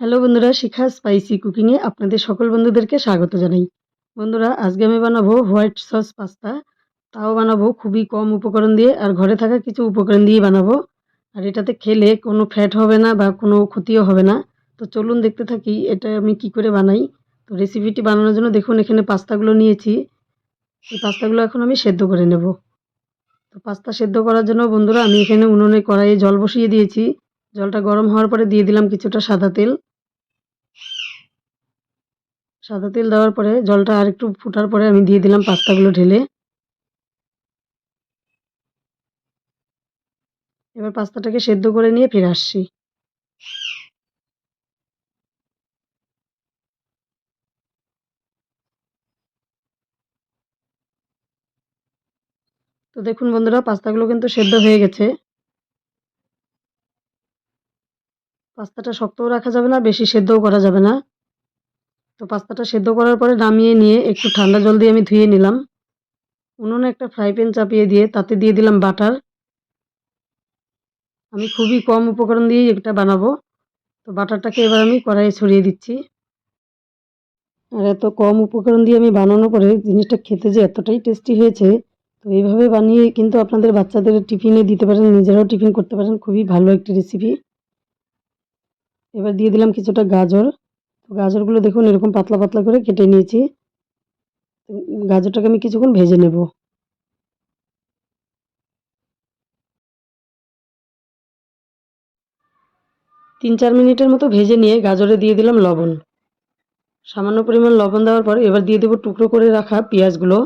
Hello বন্ধুরা, শিখা spicy কুকিংয়ে আপনাদের সকল বন্ধুদেরকে স্বাগত জানাই। বন্ধুরা, আজকে আমি বানাবো হোয়াইট সস পাস্তা। তাও বানাবো খুবই কম উপকরণ দিয়ে, আর ঘরে থাকা কিছু উপকরণ দিয়ে বানাবো। আর এটাতে খেলে কোনো ফ্যাট হবে না বা কোনো ক্ষতিও হবে না। তো চলুন দেখতে থাকি, এটা আমি কি করে বানাই। তো রেসিপিটি বানানোর জন্য দেখুন, এখানে পাস্তাগুলো নিয়েছি। এই পাস্তাগুলো এখন আমি সেদ্ধ করে নেব। তো পাস্তা সেদ্ধ করার জন্য বন্ধুরা, আমি এখানে উনুনে কড়াইয়ে জল বসিয়ে দিয়েছি। জলটা গরম হওয়ার পরে দিয়ে দিলাম কিছুটা সাদা তেল। সাদা তেল দেওয়ার পরে জলটা আর একটু ফুটার পরে আমি দিয়ে দিলাম পাস্তাগুলো ঢেলে। এবার পাস্তাটাকে সেদ্ধ করে নিয়ে ফিরে আসছি। তো দেখুন বন্ধুরা, পাস্তাগুলো কিন্তু সেদ্ধ হয়ে গেছে। পাস্তাটা শক্তও রাখা যাবে না, বেশি সেদ্ধও করা যাবে না। তো পাস্তাটা সেদ্ধ করার পরে নামিয়ে নিয়ে একটু ঠান্ডা জল দিয়ে আমি ধুয়ে নিলাম। উনুনে একটা ফ্রাই প্যান চাপিয়ে দিয়ে তাতে দিয়ে দিলাম বাটার। আমি খুবই কম উপকরণ দিয়েই এটা বানাবো। তো বাটারটাকে এবার আমি কড়াইয়ে ছড়িয়ে দিচ্ছি। আর এত কম উপকরণ দিয়ে আমি বানানোর পরে জিনিসটা খেতে যে এতটাই টেস্টি হয়েছে, তো এইভাবে বানিয়ে কিন্তু আপনাদের বাচ্চাদের টিফিনে দিতে পারেন, নিজেরাও টিফিন করতে পারেন। খুবই ভালো একটি রেসিপি এবার দিয়ে দিলাম কিছুটা গাজর। তো গাজরগুলো দেখুন, এরকম পাতলা পাতলা করে কেটে নিয়েছি। গাজরটাকে আমি কিছুক্ষণ ভেজে নেব। তিন চার মিনিটের মতো ভেজে নিয়ে গাজরে দিয়ে দিলাম লবণ। সামান্য পরিমাণ লবণ দেওয়ার পর এবার দিয়ে দেবো টুকরো করে রাখা পেঁয়াজগুলো।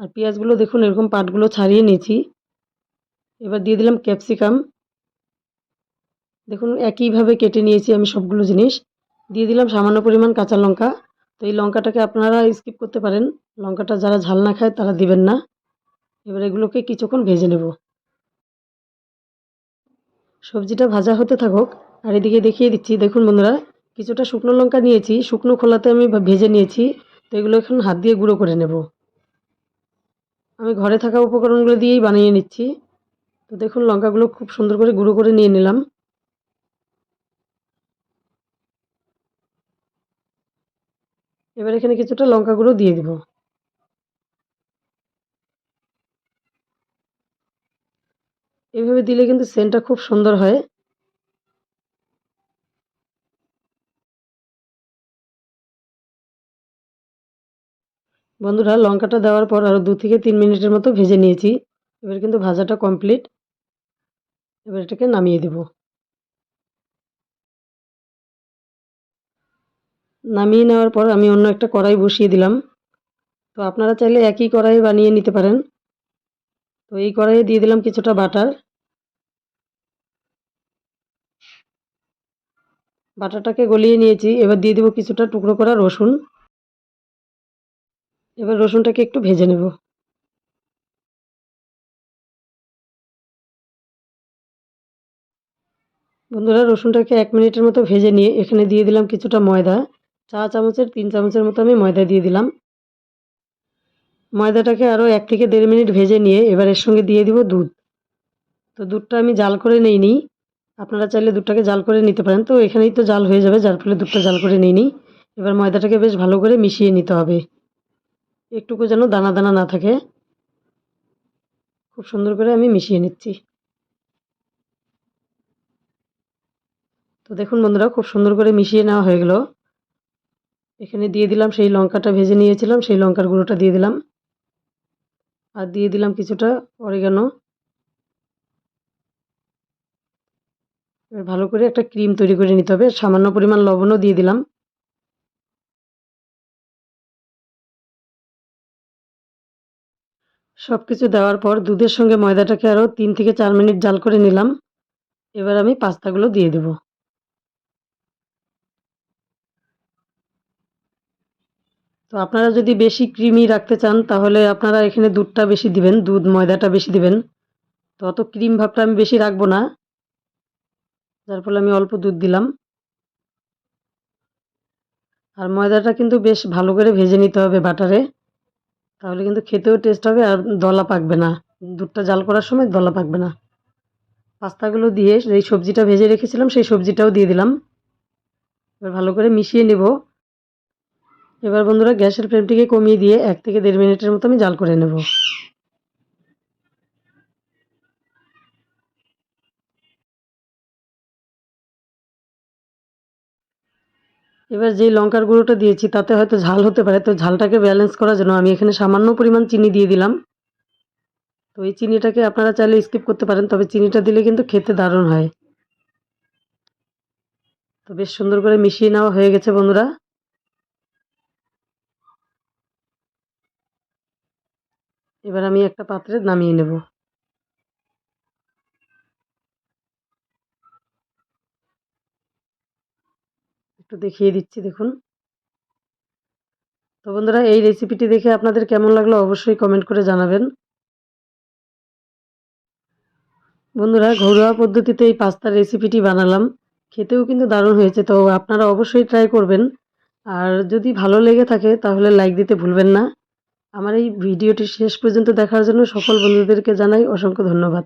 আর পেঁয়াজগুলো দেখুন, এরকম পাটগুলো ছাড়িয়ে নিয়েছি। এবার দিয়ে দিলাম ক্যাপসিকাম। দেখুন, একইভাবে কেটে নিয়েছি আমি সবগুলো জিনিস। দিয়ে দিলাম সামান্য পরিমাণ কাঁচা লঙ্কা। তো এই লঙ্কাটাকে আপনারা স্কিপ করতে পারেন। লঙ্কাটা যারা ঝাল না খায় তারা দিবেন না। এবার এগুলোকে কিছুক্ষণ ভেজে নেব। সবজিটা ভাজা হতে থাকুক। আর এদিকে দেখিয়ে দিচ্ছি, দেখুন বন্ধুরা, কিছুটা শুকনো লঙ্কা নিয়েছি। শুকনো খোলাতে আমি ভেজে নিয়েছি। তো এগুলো এখন হাত দিয়ে গুঁড়ো করে নেব। আমি ঘরে থাকা উপকরণগুলো দিয়েই বানিয়ে নিচ্ছি। তো দেখুন লঙ্কাগুলো খুব সুন্দর করে গুঁড়ো করে নিয়ে নিলাম। এবার এখানে কিছুটা লঙ্কা গুঁড়ো দিয়ে দিব। এভাবে দিলে কিন্তু সেন্টটা খুব সুন্দর হয়। বন্ধুরা, লঙ্কাটা দেওয়ার পর আরও দু থেকে তিন মিনিটের মতো ভেজে নিয়েছি। এবার কিন্তু ভাজাটা কমপ্লিট। এবার এটাকে নামিয়ে দেব। নামিয়ে নেওয়ার পর আমি অন্য একটা কড়াই বসিয়ে দিলাম। তো আপনারা চাইলে একই কড়াই বানিয়ে নিতে পারেন। তো এই কড়াইয়ে দিয়ে দিলাম কিছুটা বাটার। বাটারটাকে গলিয়ে নিয়েছি। এবার দিয়ে দেবো কিছুটা টুকরো করা রসুন। এবার রসুনটাকে একটু ভেজে নেব। বন্ধুরা, রসুনটাকে এক মিনিটের মতো ভেজে নিয়ে এখানে দিয়ে দিলাম কিছুটা ময়দা। চা চামচের, তিন চামচের মতো আমি ময়দা দিয়ে দিলাম। ময়দাটাকে আরও এক থেকে দেড় মিনিট ভেজে নিয়ে এবার এর সঙ্গে দিয়ে দিব দুধ। তো দুধটা আমি জাল করে নেই নিই আপনারা চাইলে দুধটাকে জাল করে নিতে পারেন। তো এখানেই তো জাল হয়ে যাবে, যার ফলে দুধটা জাল করে নিই নিই এবার ময়দাটাকে বেশ ভালো করে মিশিয়ে নিতে হবে। একটুকু যেন দানা দানা না থাকে। খুব সুন্দর করে আমি মিশিয়ে নিচ্ছি। তো দেখুন বন্ধুরা, খুব সুন্দর করে মিশিয়ে নেওয়া হয়ে গেল। এখানে দিয়ে দিলাম সেই লঙ্কাটা ভেজে নিয়েছিলাম, সেই লঙ্কার গুঁড়োটা দিয়ে দিলাম। আর দিয়ে দিলাম কিছুটা অরিগানো এবার ভালো করে একটা ক্রিম তৈরি করে নিতে হবে। সামান্য পরিমাণ লবণও দিয়ে দিলাম। সব কিছু দেওয়ার পর দুধের সঙ্গে ময়দাটাকে আরও তিন থেকে চার মিনিট জাল করে নিলাম। এবার আমি পাস্তাগুলো দিয়ে দেব। তো আপনারা যদি বেশি ক্রিমি রাখতে চান, তাহলে আপনারা এখানে দুধটা বেশি দিবেন, দুধ ময়দাটা বেশি দিবেন। তো অত ক্রিম ভাবটা আমি বেশি রাখব না। যার ফলে আমি অল্প দুধ দিলাম। আর ময়দাটা কিন্তু বেশ ভালো করে ভেজে নিতে হবে বাটারে। তাহলে কিন্তু খেতেও টেস্ট হবে আর দলা পাকবে না। দুধটা জাল করার সময় দলা পাকবে না। পাস্তাগুলো দিয়ে এই সবজিটা ভেজে রেখেছিলাম, সেই সবজিটাও দিয়ে দিলাম। এবার ভালো করে মিশিয়ে নেব। এবার বন্ধুরা গ্যাসের ফ্লেমটিকে কমিয়ে দিয়ে এক থেকে দেড় মিনিটের মতো আমি জাল করে নেব। এবার যেই লঙ্কার গুঁড়োটা দিয়েছি, তাতে হয়তো ঝাল হতে পারে, তো ঝালটাকে ব্যালেন্স করার জন্য আমি এখানে সামান্য পরিমাণ চিনি দিয়ে দিলাম। তো এই চিনিটাকে আপনারা চাইলে স্কিপ করতে পারেন, তবে চিনিটা দিলে কিন্তু খেতে দারুণ হয়। তো বেশ সুন্দর করে মিশিয়ে নেওয়া হয়ে গেছে বন্ধুরা। এবার আমি একটা পাত্রে নামিয়ে নেব। একটু দেখিয়ে দিচ্ছি, দেখুন। তো বন্ধুরা, এই রেসিপিটি দেখে আপনাদের কেমন লাগল অবশ্যই কমেন্ট করে জানাবেন। বন্ধুরা, ঘরোয়া পদ্ধতিতে এই পাস্তার রেসিপিটি বানালাম। খেতেও কিন্তু দারুণ হয়েছে, তো আপনারা অবশ্যই ট্রাই করবেন। আর যদি ভালো লেগে থাকে, তাহলে লাইক দিতে ভুলবেন না। আমার এই ভিডিওটি শেষ পর্যন্ত দেখার জন্য সকল বন্ধুদেরকে জানাই অসংখ্য ধন্যবাদ।